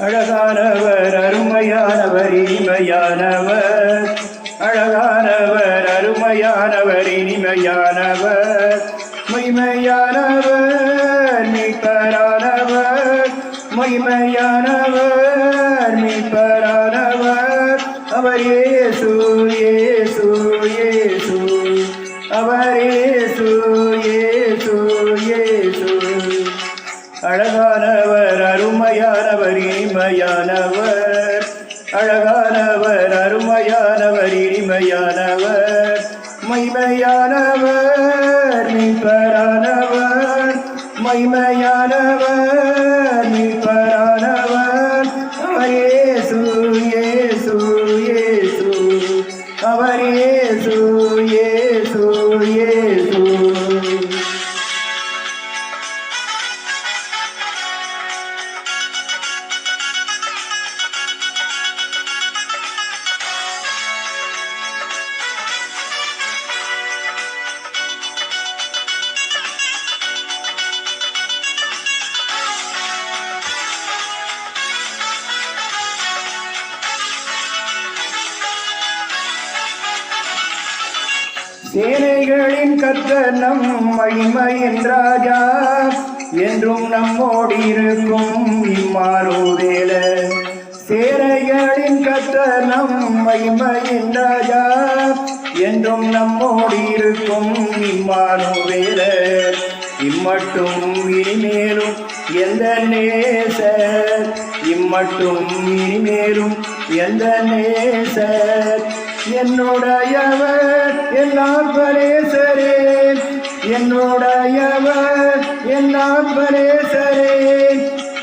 அழகானவர் அருமையானவர் இனிமையானவர். அழகானவர் அருமையானவர் இனிமையானவர். மைமையானவர் மீட்பரானவர். மைமையானவர் மீட்பரானவர். அவர் ஏசு ஏசு ஏசு அவர் ஏசு ஏசு ஏசு அழகா மைமையானவர் மீட்பரானவர். மைமையானவர் மீட்பரானவர். அவர் இயேசு இயேசு ஏசு. அவர் இயேசு சேனைகளின் கத்த நம் மகிமையின் ராஜா. என்றும் நம்மோடு இருக்கும் இம்மாறுவேல சேனைகளின் கத்த நம் மகிமையின் ராஜா. என்றும் நம்மோடு இருக்கும் இம்மாறுவேல இம்மட்டும் இனிமேலும் எந்த நேச இம்மட்டும் இனிமேலும் எந்த நேசர். என்னுடையவர் எல்லாம் பரேசரே என்னுடையவர் எல்லாம் பரேசரே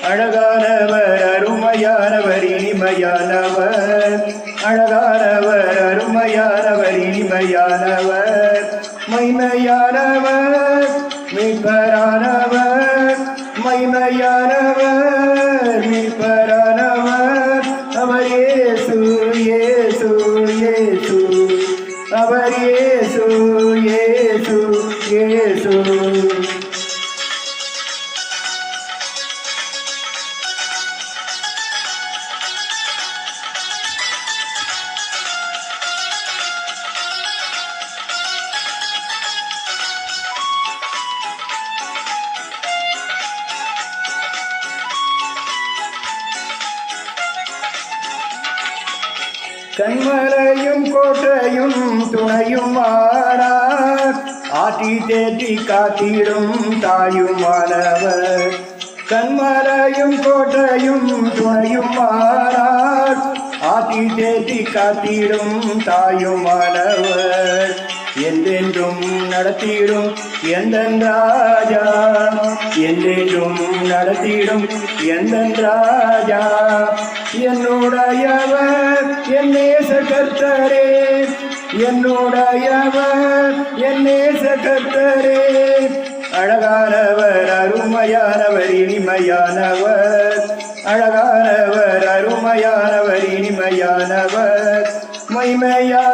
அழகானவர் அருமையானவர் இனிமையானவர். அழகானவர் அருமையானவர் இனிமையானவர். மைமையானவர் மீட்பரானவர் அவர் கண்மலையும் கோட்டையும் துணையும் ஆனார் ஆட்டி தேற்றி காத்திடும் தாயுமானவர் கண்மலையும் கோட்டையும் துணையும் ஆனார் ஆட்டி தேற்றி காத்திடும் தாயுமானவர் என்றென்றும் நடத்திடும் எந்தன் ராஜா? என்றென்றும் நடத்திடும் எந்தன் ராஜா? என்னுடையவர் என் நேச கர்த்தரே என்னுடையவர் என் நேச கர்த்தரே. அழகானவர் அருமையானவர் இனிமையானவர். அழகானவர் அருமையானவர் இனிமையானவர். மைமையா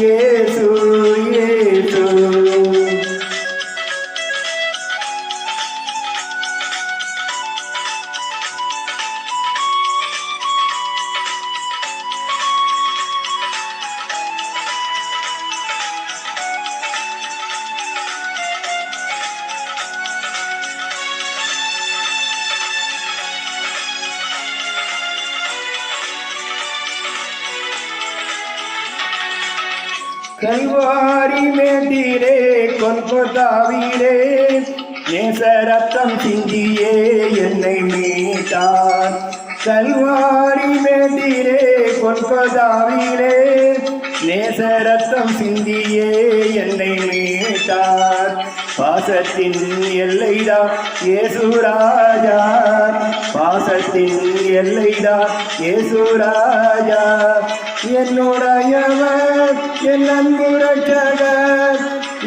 yes கல்வாரி மேட்டிலே கொல்கத்தாவிலே நேச ரத்தம் சிந்தியே என்னை மீட்டார். கல்வாரி மேட்டிலே கொல்கத்தாவிலே நேச ரத்தம் சிந்தியே என்னை மீட்டார். பாசத்தின் எல்லைதா ஏசுராஜா பாசத்தின் எல்லைதா ஏசுராஜா என்னுடையவர் என் அன்பு ரட்சகர்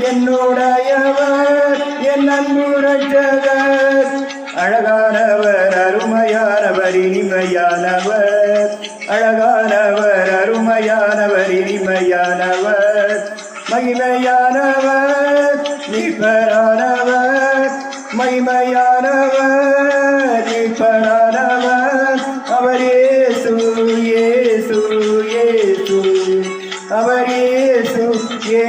என்னுடையவர் என் அன்பு ரட்சகர் அழகானவர் அருமையானவர் இனிமையானவர். ஈஸ்வரனானவர் மைமையானவர் ஈஸ்வரனானவர் அவர் ஏசு ஏசு ஏசு அவர் ஏசு ஏ